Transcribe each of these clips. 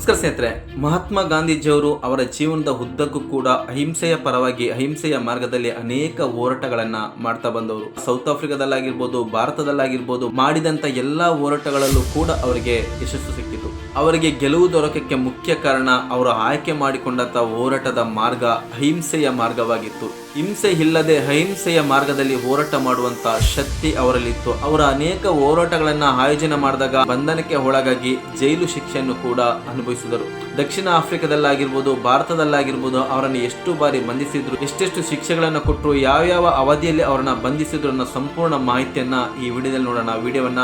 ನಮಸ್ಕಾರ ಸ್ನೇಹಿತರೆ, ಮಹಾತ್ಮ ಗಾಂಧೀಜಿಯವರು ಅವರ ಜೀವನದ ಉದ್ದಕ್ಕೂ ಕೂಡ ಅಹಿಂಸೆಯ ಪರವಾಗಿ ಅಹಿಂಸೆಯ ಮಾರ್ಗದಲ್ಲಿ ಅನೇಕ ಹೋರಾಟಗಳನ್ನ ಮಾಡ್ತಾ ಬಂದವರು. ಸೌತ್ ಆಫ್ರಿಕಾದಲ್ಲಾಗಿರ್ಬೋದು, ಭಾರತದಲ್ಲಾಗಿರ್ಬೋದು, ಮಾಡಿದಂತ ಎಲ್ಲಾ ಹೋರಾಟಗಳಲ್ಲೂ ಕೂಡ ಅವರಿಗೆ ಯಶಸ್ಸು ಸಿಕ್ಕಿತು ಅವರಿಗೆ ಗೆಲುವು ದೊರಕಕ್ಕೆ ಮುಖ್ಯ ಕಾರಣ ಅವರು ಆಯ್ಕೆ ಮಾಡಿಕೊಂಡಂತ ಹೋರಾಟದ ಮಾರ್ಗ ಅಹಿಂಸೆಯ ಮಾರ್ಗವಾಗಿತ್ತು. ಹಿಂಸೆ ಇಲ್ಲದೆ ಅಹಿಂಸೆಯ ಮಾರ್ಗದಲ್ಲಿ ಹೋರಾಟ ಮಾಡುವಂತ ಶಕ್ತಿ ಅವರಲ್ಲಿತ್ತು. ಅವರ ಅನೇಕ ಹೋರಾಟಗಳನ್ನ ಆಯೋಜನೆ ಮಾಡಿದಾಗ ಬಂಧನಕ್ಕೆ ಒಳಗಾಗಿ ಜೈಲು ಶಿಕ್ಷೆಯನ್ನು ಕೂಡ ಅನುಭವಿಸಿದರು. ದಕ್ಷಿಣ ಆಫ್ರಿಕಾದಲ್ಲಾಗಿರ್ಬೋದು, ಭಾರತದಲ್ಲಾಗಿರ್ಬೋದು, ಅವರನ್ನು ಎಷ್ಟು ಬಾರಿ ಬಂಧಿಸಿದ್ರು, ಎಷ್ಟೆಷ್ಟು ಶಿಕ್ಷೆಗಳನ್ನು ಕೊಟ್ಟರು, ಯಾವ್ಯಾವ ಅವಧಿಯಲ್ಲಿ ಅವರನ್ನ ಬಂಧಿಸಿದ್ರು ಅನ್ನೋ ಸಂಪೂರ್ಣ ಮಾಹಿತಿಯನ್ನ ಈ ವಿಡಿಯೋದಲ್ಲಿ ನೋಡೋಣ. ವಿಡಿಯೋವನ್ನ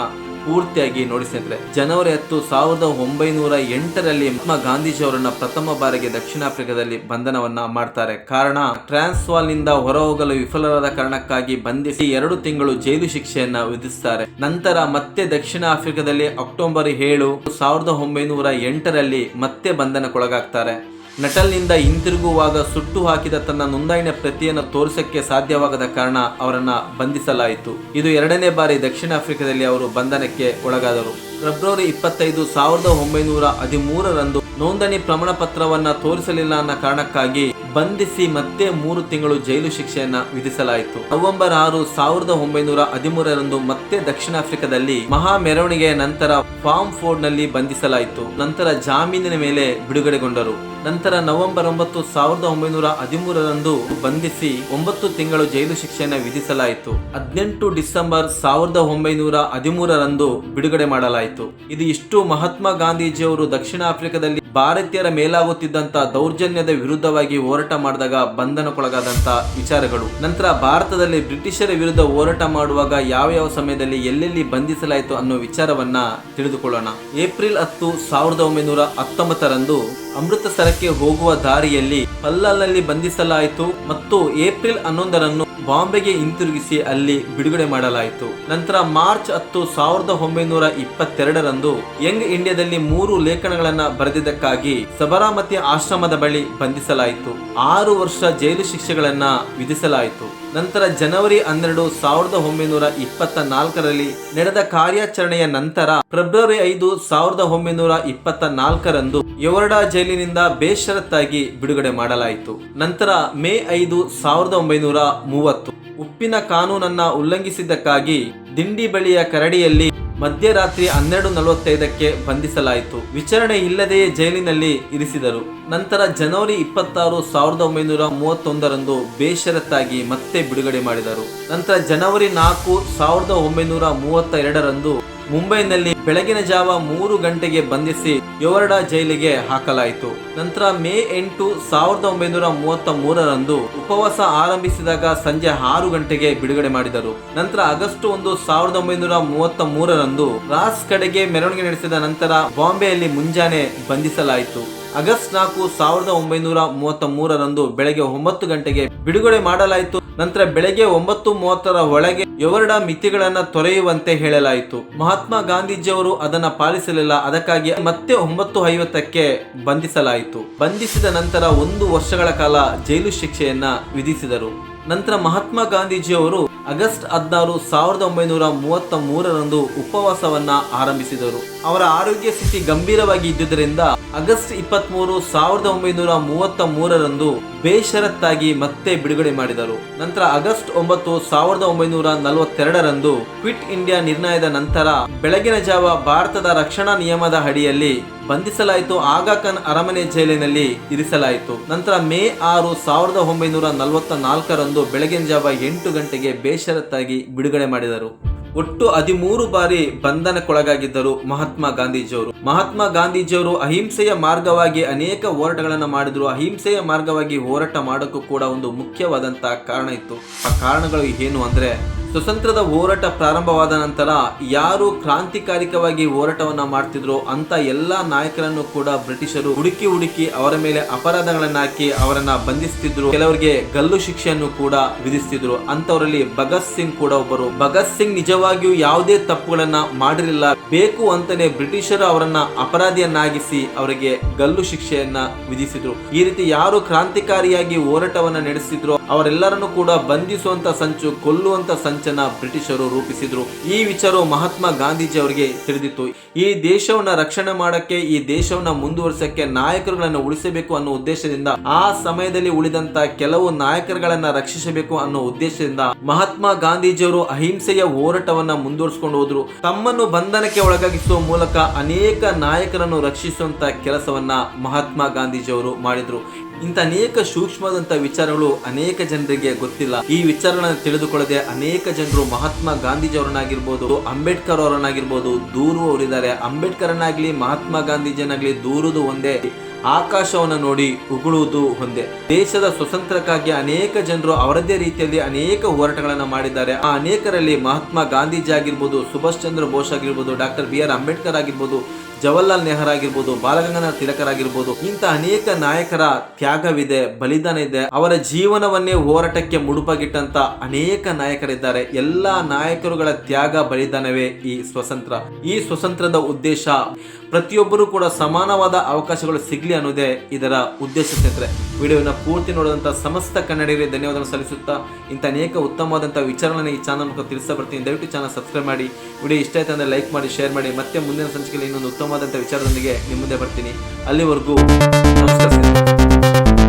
ಪೂರ್ತಿಯಾಗಿ ನೋಡಿ ಸ್ನೇಹಿತರೆ, ಜನವರಿ ಹತ್ತು ಸಾವಿರದ ಒಂಬೈನೂರ ಎಂಟರಲ್ಲಿ ಮಹಾತ್ಮ ಗಾಂಧೀಜಿ ಅವರನ್ನ ಪ್ರಥಮ ಬಾರಿಗೆ ದಕ್ಷಿಣ ಆಫ್ರಿಕಾದಲ್ಲಿ ಬಂಧನವನ್ನ ಮಾಡ್ತಾರೆ. ಕಾರಣ ಟ್ರಾನ್ಸ್ವಾಲ್ನಿಂದ ಹೊರಹೋಗಲು ವಿಫಲರಾದ ಕಾರಣಕ್ಕಾಗಿ ಬಂಧಿಸಿ ಎರಡು ತಿಂಗಳು ಜೈಲು ಶಿಕ್ಷೆಯನ್ನ ವಿಧಿಸುತ್ತಾರೆ ನಂತರ ಮತ್ತೆ ದಕ್ಷಿಣ ಆಫ್ರಿಕಾದಲ್ಲಿ ಅಕ್ಟೋಬರ್ ಏಳು, ಸಾವಿರದ ಒಂಬೈನೂರ ಎಂಟರಲ್ಲಿ ಮತ್ತೆ ಬಂಧನಕ್ಕೊಳಗಾಗ್ತಾರೆ. ನಟಲ್ನಿಂದ ಹಿಂತಿರುಗುವಾಗ ಸುಟ್ಟು ಹಾಕಿದ ತನ್ನ ನೋಂದಾಯಿನ ಪ್ರತಿಯನ್ನು ತೋರಿಸಕ್ಕೆ ಸಾಧ್ಯವಾಗದ ಕಾರಣ ಅವರನ್ನು ಬಂಧಿಸಲಾಯಿತು. ಇದು ಎರಡನೇ ಬಾರಿ ದಕ್ಷಿಣ ಆಫ್ರಿಕಾದಲ್ಲಿ ಅವರು ಬಂಧನಕ್ಕೆ ಒಳಗಾದರು. ಫೆಬ್ರವರಿ ಇಪ್ಪತ್ತೈದು ಸಾವಿರದ ಒಂಬೈನೂರ ಹದಿಮೂರರಂದು ನೋಂದಣಿ ಪ್ರಮಾಣ ಪತ್ರವನ್ನ ತೋರಿಸಲಿಲ್ಲ ಅನ್ನೋ ಕಾರಣಕ್ಕಾಗಿ ಬಂಧಿಸಿ ಮತ್ತೆ ಮೂರು ತಿಂಗಳು ಜೈಲು ಶಿಕ್ಷೆಯನ್ನ ವಿಧಿಸಲಾಯಿತು. ನವೆಂಬರ್ ಆರು ಸಾವಿರದ ಒಂಬೈನೂರ ಹದಿಮೂರರಂದು ಮತ್ತೆ ದಕ್ಷಿಣ ಆಫ್ರಿಕಾದಲ್ಲಿ ಮಹಾ ಮೆರವಣಿಗೆಯ ನಂತರ ಫಾರ್ಮ್ ಫೋರ್ಡ್ನಲ್ಲಿ ಬಂಧಿಸಲಾಯಿತು. ನಂತರ ಜಾಮೀನಿನ ಮೇಲೆ ಬಿಡುಗಡೆಗೊಂಡರು. ನಂತರ ನವೆಂಬರ್ ಒಂಬತ್ತು ಸಾವಿರದ ಒಂಬೈನೂರ ಹದಿಮೂರರಂದು ಬಂಧಿಸಿ ಒಂಬತ್ತು ತಿಂಗಳು ಜೈಲು ಶಿಕ್ಷೆಯನ್ನು ವಿಧಿಸಲಾಯಿತು. ಹದಿನೆಂಟು ಡಿಸೆಂಬರ್ ಸಾವಿರದ ಒಂಬೈನೂರ ಹದಿಮೂರರಂದು ಬಿಡುಗಡೆ ಮಾಡಲಾಯಿತು. ಇದು ಇಷ್ಟು ಮಹಾತ್ಮ ಗಾಂಧೀಜಿಯವರು ದಕ್ಷಿಣ ಆಫ್ರಿಕಾದಲ್ಲಿ ಭಾರತೀಯರ ಮೇಲಾಗುತ್ತಿದ್ದಂತ ದೌರ್ಜನ್ಯದ ವಿರುದ್ಧವಾಗಿ ಹೋರಾಟ ಮಾಡಿದಾಗ ಬಂಧನಕ್ಕೊಳಗಾದಂತ ವಿಚಾರಗಳು. ನಂತರ ಭಾರತದಲ್ಲಿ ಬ್ರಿಟಿಷರ ವಿರುದ್ಧ ಹೋರಾಟ ಮಾಡುವಾಗ ಯಾವ ಯಾವ ಸಮಯದಲ್ಲಿ ಎಲ್ಲೆಲ್ಲಿ ಬಂಧಿಸಲಾಯಿತು ಅನ್ನೋ ವಿಚಾರವನ್ನ ತಿಳಿದುಕೊಳ್ಳೋಣ. ಏಪ್ರಿಲ್ ಹತ್ತು, ಸಾವಿರದ ಒಂಬೈನೂರ ಹತ್ತೊಂಬತ್ತರಂದು ಅಮೃತಸರಕ್ಕೆ ಹೋಗುವ ದಾರಿಯಲ್ಲಿ ಪಲ್ಲಲ್ನಲ್ಲಿ ಬಂಧಿಸಲಾಯಿತು ಮತ್ತು ಏಪ್ರಿಲ್ ಹನ್ನೊಂದರನ್ನು ಬಾಂಬೆಗೆ ಹಿಂತಿರುಗಿಸಿ ಅಲ್ಲಿ ಬಿಡುಗಡೆ ಮಾಡಲಾಯಿತು. ನಂತರ ಮಾರ್ಚ್ ಹತ್ತು ಸಾವಿರದ ಒಂಬೈನೂರ ಇಪ್ಪತ್ತೆರಡರಂದು ಯಂಗ್ ಇಂಡಿಯಾದಲ್ಲಿ ಮೂರು ಲೇಖನಗಳನ್ನ ಬರೆದಿದ್ದಕ್ಕಾಗಿ ಸಬರಾಮತಿ ಆಶ್ರಮದ ಬಳಿ ಬಂಧಿಸಲಾಯಿತು. ಆರು ವರ್ಷ ಜೈಲು ಶಿಕ್ಷೆಗಳನ್ನ ವಿಧಿಸಲಾಯಿತು. ನಂತರ ಜನವರಿ ಹನ್ನೆರಡು ಸಾವಿರದ ಒಂಬೈನೂರ ಇಪ್ಪತ್ತ ನಾಲ್ಕರಲ್ಲಿ ನಡೆದ ಕಾರ್ಯಾಚರಣೆಯ ನಂತರ ಫೆಬ್ರವರಿ ಐದು ಸಾವಿರದ ಒಂಬೈನೂರ ಇಪ್ಪತ್ತ ನಾಲ್ಕರಂದು ಯವರ್ಡಾ ಜೈಲಿನಿಂದ ಬೇಷರತ್ತಾಗಿ ಬಿಡುಗಡೆ ಮಾಡಲಾಯಿತು. ನಂತರ ಮೇ ಐದು ಸಾವಿರದ ಒಂಬೈನೂರ ಮೂವತ್ತು ಉಪ್ಪಿನ ಕಾನೂನನ್ನ ಉಲ್ಲಂಘಿಸಿದ್ದಕ್ಕಾಗಿ ದಿಂಡಿ ಬಳಿಯ ಕರಡಿಯಲ್ಲಿ ಮಧ್ಯರಾತ್ರಿ ಹನ್ನೆರಡು ನಲವತ್ತೈದಕ್ಕೆ ಬಂಧಿಸಲಾಯಿತು. ವಿಚಾರಣೆ ಇಲ್ಲದೆಯೇ ಜೈಲಿನಲ್ಲಿ ಇರಿಸಿದರು. ನಂತರ ಜನವರಿ ಇಪ್ಪತ್ತಾರು ಸಾವಿರದ ಒಂಬೈನೂರ ಮೂವತ್ತೊಂದರಂದು ಬೇಷರತ್ತಾಗಿ ಮತ್ತೆ ಬಿಡುಗಡೆ ಮಾಡಿದರು. ನಂತರ ಜನವರಿ ನಾಲ್ಕು ಸಾವಿರದ ಒಂಬೈನೂರ ಮೂವತ್ತ ಎರಡರಂದು ಮುಂಬೈನಲ್ಲಿ ಬೆಳಗಿನ ಜಾವ ಮೂರು ಗಂಟೆಗೆ ಬಂಧಿಸಿ ಯೋರ್ಡಾ ಜೈಲಿಗೆ ಹಾಕಲಾಯಿತು. ನಂತರ ಮೇ ಎಂಟು ಸಾವಿರದ ಒಂಬೈನೂರ ಮೂವತ್ತ ಮೂರರಂದು ಉಪವಾಸ ಆರಂಭಿಸಿದಾಗ ಸಂಜೆ ಆರು ಗಂಟೆಗೆ ಬಿಡುಗಡೆ ಮಾಡಿದರು. ನಂತರ ಆಗಸ್ಟ್ ಒಂದು ಸಾವಿರದ ಒಂಬೈನೂರ ಮೂವತ್ತ ಮೂರರಂದು ರಾಸ್ ಕಡೆಗೆ ಮೆರವಣಿಗೆ ನಡೆಸಿದ ನಂತರ ಬಾಂಬೆಯಲ್ಲಿ ಮುಂಜಾನೆ ಬಂಧಿಸಲಾಯಿತು. ಆಗಸ್ಟ್ ನಾಲ್ಕು ಸಾವಿರದ ಒಂಬೈನೂರ ಮೂವತ್ತ ಮೂರರಂದು ಬೆಳಗ್ಗೆ ಒಂಬತ್ತು ಗಂಟೆಗೆ ಬಿಡುಗಡೆ ಮಾಡಲಾಯಿತು. ನಂತರ ಬೆಳಗ್ಗೆ ಒಂಬತ್ತು ಮೂವತ್ತರ ಒಳಗೆ ಎವರ್ಡ ಮಿತಿಗಳನ್ನ ತೊರೆಯುವಂತೆ ಹೇಳಲಾಯಿತು. ಮಹಾತ್ಮ ಗಾಂಧೀಜಿಯವರು ಅದನ್ನ ಪಾಲಿಸಲಿಲ್ಲ. ಅದಕ್ಕಾಗಿ ಮತ್ತೆ ಒಂಬತ್ತು ಐವತ್ತಕ್ಕೆ ಬಂಧಿಸಲಾಯಿತು. ಬಂಧಿಸಿದ ನಂತರ ಒಂದು ವರ್ಷಗಳ ಕಾಲ ಜೈಲು ಶಿಕ್ಷೆಯನ್ನ ವಿಧಿಸಿದರು. ನಂತರ ಮಹಾತ್ಮ ಗಾಂಧೀಜಿಯವರು ಆಗಸ್ಟ್ ಹದಿನಾರು ಸಾವಿರದ ಒಂಬೈನೂರ ಮೂವತ್ತ ಮೂರರಂದು ಉಪವಾಸವನ್ನ ಆರಂಭಿಸಿದರು. ಅವರ ಆರೋಗ್ಯ ಸ್ಥಿತಿ ಗಂಭೀರವಾಗಿ ಇದ್ದುದರಿಂದ ಆಗಸ್ಟ್ ಇಪ್ಪತ್ತ್ ಮೂರು ಸಾವಿರದ ಒಂಬೈನೂರ ಮೂವತ್ತ ಮೂರರಂದು ಬೇಷರತ್ತಾಗಿ ಮತ್ತೆ ಬಿಡುಗಡೆ ಮಾಡಿದರು. ನಂತರ ಆಗಸ್ಟ್ ಒಂಬತ್ತು ಸಾವಿರದ ಒಂಬೈನೂರ ನಲವತ್ತೆರಡರಂದು ಕ್ವಿಟ್ ಇಂಡಿಯಾ ನಿರ್ಣಯದ ನಂತರ ಬೆಳಗಿನ ಜಾವ ಭಾರತದ ರಕ್ಷಣಾ ನಿಯಮದ ಅಡಿಯಲ್ಲಿ ಬಂಧಿಸಲಾಯಿತು. ಆಗಾ ಖಾನ್ ಅರಮನೆ ಜೈಲಿನಲ್ಲಿ ಇರಿಸಲಾಯಿತು. ನಂತರ ಮೇ ಆರು ಸಾವಿರದ ಒಂಬೈನೂರ ನಲವತ್ತ ನಾಲ್ಕರಂದು ಬೆಳಗಿನ ಜಾವ ಎಂಟು ಗಂಟೆಗೆ ಬೇಷರತ್ತಾಗಿ ಬಿಡುಗಡೆ ಮಾಡಿದರು. ಒಟ್ಟು ಹದಿಮೂರು ಬಾರಿ ಬಂಧನಕ್ಕೊಳಗಾಗಿದ್ದರು ಮಹಾತ್ಮ ಗಾಂಧೀಜಿಯವರು. ಮಹಾತ್ಮ ಗಾಂಧೀಜಿಯವರು ಅಹಿಂಸೆಯ ಮಾರ್ಗವಾಗಿ ಅನೇಕ ಹೋರಾಟಗಳನ್ನು ಮಾಡಿದ್ರು. ಅಹಿಂಸೆಯ ಮಾರ್ಗವಾಗಿ ಹೋರಾಟ ಮಾಡೋಕ್ಕೂ ಕೂಡ ಒಂದು ಮುಖ್ಯವಾದಂತಹ ಕಾರಣ ಇತ್ತು. ಆ ಕಾರಣಗಳು ಏನು ಅಂದ್ರೆ ಸ್ವತಂತ್ರದ ಹೋರಾಟ ಪ್ರಾರಂಭವಾದ ನಂತರ ಯಾರು ಕ್ರಾಂತಿಕಾರಿಕವಾಗಿ ಹೋರಾಟವನ್ನ ಮಾಡ್ತಿದ್ರು ಅಂತ ಎಲ್ಲ ನಾಯಕರನ್ನು ಕೂಡ ಬ್ರಿಟಿಷರು ಹುಡುಕಿ ಹುಡುಕಿ ಅವರ ಮೇಲೆ ಅಪರಾಧಗಳನ್ನ ಹಾಕಿ ಅವರನ್ನ ಬಂಧಿಸ್ತಿದ್ರು. ಕೆಲವರಿಗೆ ಗಲ್ಲು ಶಿಕ್ಷೆಯನ್ನು ಕೂಡ ವಿಧಿಸ್ತಿದ್ರು. ಅಂತವರಲ್ಲಿ ಭಗತ್ ಸಿಂಗ್ ಕೂಡ ಒಬ್ಬರು. ಭಗತ್ ಸಿಂಗ್ ನಿಜವಾಗಿಯೂ ಯಾವುದೇ ತಪ್ಪುಗಳನ್ನ ಮಾಡಿರಲಿಲ್ಲ. ಬೇಕು ಅಂತಲೇ ಬ್ರಿಟಿಷರು ಅವರನ್ನ ಅಪರಾಧಿಯನ್ನಾಗಿಸಿ ಅವರಿಗೆ ಗಲ್ಲು ಶಿಕ್ಷೆಯನ್ನ ವಿಧಿಸಿದ್ರು. ಈ ರೀತಿ ಯಾರು ಕ್ರಾಂತಿಕಾರಿಯಾಗಿ ಹೋರಾಟವನ್ನ ನಡೆಸಿದ್ರು ಅವರೆಲ್ಲರನ್ನು ಕೂಡ ಬಂಧಿಸುವಂತ ಸಂಚು, ಕೊಲ್ಲುವಂತ ಸಂಚನ್ನ ಬ್ರಿಟಿಷರು ರೂಪಿಸಿದ್ರು. ಈ ವಿಚಾರವು ಮಹಾತ್ಮ ಗಾಂಧೀಜಿ ಅವರಿಗೆ ತಿಳಿದಿತ್ತು. ಈ ದೇಶವನ್ನ ರಕ್ಷಣೆ ಮಾಡಕ್ಕೆ, ಈ ದೇಶವನ್ನ ಮುಂದುವರಿಸಕ್ಕೆ ನಾಯಕರುಗಳನ್ನು ಉಳಿಸಬೇಕು ಅನ್ನೋ ಉದ್ದೇಶದಿಂದ, ಆ ಸಮಯದಲ್ಲಿ ಉಳಿದಂತ ಕೆಲವು ನಾಯಕರುಗಳನ್ನ ರಕ್ಷಿಸಬೇಕು ಅನ್ನೋ ಉದ್ದೇಶದಿಂದ ಮಹಾತ್ಮ ಗಾಂಧೀಜಿಯವರು ಅಹಿಂಸೆಯ ಹೋರಾಟವನ್ನ ಮುಂದುವರಿಸಿಕೊಂಡು ಹೋದ್ರು. ತಮ್ಮನ್ನು ಬಂಧನಕ್ಕೆ ಒಳಗಾಗಿಸುವ ಮೂಲಕ ಅನೇಕ ನಾಯಕರನ್ನು ರಕ್ಷಿಸುವಂತ ಕೆಲಸವನ್ನ ಮಹಾತ್ಮ ಗಾಂಧೀಜಿಯವರು ಮಾಡಿದ್ರು. ಇಂಥ ಅನೇಕ ಸೂಕ್ಷ್ಮದಂತ ವಿಚಾರಗಳು ಅನೇಕ ಜನರಿಗೆ ಗೊತ್ತಿಲ್ಲ. ಈ ವಿಚಾರಗಳನ್ನು ತಿಳಿದುಕೊಳ್ಳದೆ ಅನೇಕ ಜನರು ಮಹಾತ್ಮ ಗಾಂಧೀಜಿ ಅವರನ್ನಾಗಿರ್ಬೋದು ಅಂಬೇಡ್ಕರ್ ಅವರನ್ನಾಗಿರ್ಬೋದು, ದೂರು ಅವರಿದ್ದಾರೆ. ಅಂಬೇಡ್ಕರ್ನಾಗ್ಲಿ ಮಹಾತ್ಮ ಗಾಂಧೀಜಿಯನ್ನಾಗ್ಲಿ ದೂರುದು ಒಂದೇ. ಆಕಾಶವನ್ನು ನೋಡಿ ಉಗುಳುವುದು ಒಂದೇ. ದೇಶದ ಸ್ವತಂತ್ರಕ್ಕಾಗಿ ಅನೇಕ ಜನರು ಅವರದೇ ರೀತಿಯಲ್ಲಿ ಅನೇಕ ಹೋರಾಟಗಳನ್ನು ಮಾಡಿದ್ದಾರೆ. ಆ ಅನೇಕರಲ್ಲಿ ಮಹಾತ್ಮ ಗಾಂಧೀಜಿ ಆಗಿರ್ಬೋದು, ಸುಭಾಷ್ ಚಂದ್ರ ಬೋಸ್ ಆಗಿರ್ಬೋದು, ಡಾಕ್ಟರ್ ಬಿ ಆರ್ ಅಂಬೇಡ್ಕರ್ ಆಗಿರ್ಬೋದು ಜವಾಹರ್ಲಾಲ್ ನೆಹರು ಆಗಿರ್ಬೋದು, ಬಾಲಗಂಗಾಧರ ತಿಲಕರಾಗಿರ್ಬೋದು ಇಂಥ ಅನೇಕ ನಾಯಕರ ತ್ಯಾಗವಿದೆ, ಬಲಿದಾನ ಇದೆ. ಅವರ ಜೀವನವನ್ನೇ ಹೋರಾಟಕ್ಕೆ ಮುಡುಪಾಗಿಟ್ಟಂತ ಅನೇಕ ನಾಯಕರಿದ್ದಾರೆ. ಎಲ್ಲಾ ನಾಯಕರುಗಳ ತ್ಯಾಗ, ಬಲಿದಾನವೇ ಈ ಸ್ವತಂತ್ರ. ಈ ಸ್ವತಂತ್ರದ ಉದ್ದೇಶ ಪ್ರತಿಯೊಬ್ಬರೂ ಕೂಡ ಸಮಾನವಾದ ಅವಕಾಶಗಳು ಸಿಗ್ಲಿ ಅನ್ನೋದೇ ಇದರ ಉದ್ದೇಶ ಸ್ನೇಹಿತರೆ. ವಿಡಿಯೋನ ಪೂರ್ತಿ ನೋಡಿದಂಥ ಸಮಸ್ತ ಕನ್ನಡಿಗರಿಗೆ ಧನ್ಯವಾದ ಸಲ್ಲಿಸುತ್ತಾ, ಇಂಥ ಅನೇಕ ಉತ್ತಮವಾದಂತಹ ವಿಚಾರಗಳನ್ನು ಈ ಚಾನಲ್ ಮುಖ ತಿಳಿಸ್ತಾ ಬರ್ತೀನಿ. ದಯವಿಟ್ಟು ಚಾನಲ್ ಸಬ್ಸ್ಕ್ರೈಬ್ ಮಾಡಿ. ವಿಡಿಯೋ ಇಷ್ಟ ಆಯ್ತು ಅಂದರೆ ಲೈಕ್ ಮಾಡಿ ಶೇರ್ ಮಾಡಿ. ಮತ್ತೆ ಮುಂದಿನ ಸಂಚಿಕೆಯಲ್ಲಿ ಇನ್ನೊಂದು ಉತ್ತಮವಾದಂಥ ವಿಚಾರದೊಂದಿಗೆ ನಿಮ್ಮ ಮುಂದೆ ಬರ್ತೀನಿ ಅಲ್ಲಿವರೆಗೂ ನಮಸ್ಕಾರ.